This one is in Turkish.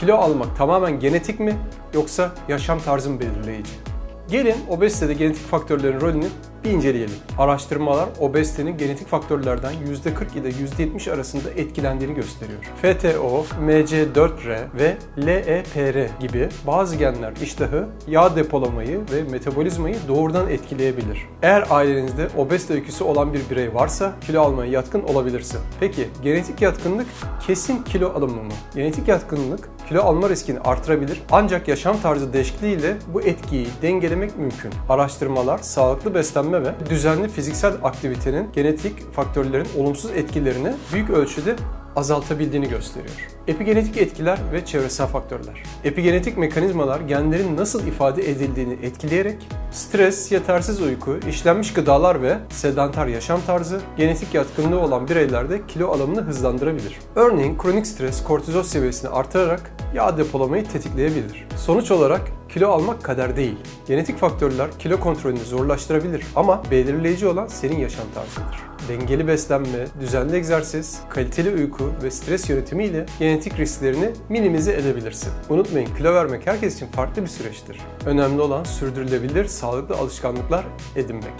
Kilo almak tamamen genetik mi yoksa yaşam tarzı mı belirleyici? Gelin obezitede genetik faktörlerin rolünü bir inceleyelim. Araştırmalar obezitenin genetik faktörlerden %40 ile %70 arasında etkilendiğini gösteriyor. FTO, MC4R ve LEPR gibi bazı genler iştahı, yağ depolamayı ve metabolizmayı doğrudan etkileyebilir. Eğer ailenizde obezite öyküsü olan bir birey varsa kilo almaya yatkın olabilirsin. Peki genetik yatkınlık kesin kilo alımı mı? Genetik yatkınlık kilo alma riskini artırabilir ancak yaşam tarzı değişikliğiyle bu etkiyi dengelemek mümkün. Araştırmalar sağlıklı beslenme ve düzenli fiziksel aktivitenin genetik faktörlerin olumsuz etkilerini büyük ölçüde azaltabildiğini gösteriyor. Epigenetik etkiler ve çevresel faktörler. Epigenetik mekanizmalar genlerin nasıl ifade edildiğini etkileyerek stres, yetersiz uyku, işlenmiş gıdalar ve sedanter yaşam tarzı genetik yatkınlığı olan bireylerde kilo alımını hızlandırabilir. Örneğin kronik stres kortizol seviyesini artırarak yağ depolamayı tetikleyebilir. Sonuç olarak kilo almak kader değil. Genetik faktörler kilo kontrolünü zorlaştırabilir ama belirleyici olan senin yaşam tarzıdır. Dengeli beslenme, düzenli egzersiz, kaliteli uyku ve stres yönetimiyle genetik risklerini minimize edebilirsin. Unutmayın kilo vermek herkes için farklı bir süreçtir. Önemli olan sürdürülebilir, sağlıklı alışkanlıklar edinmek.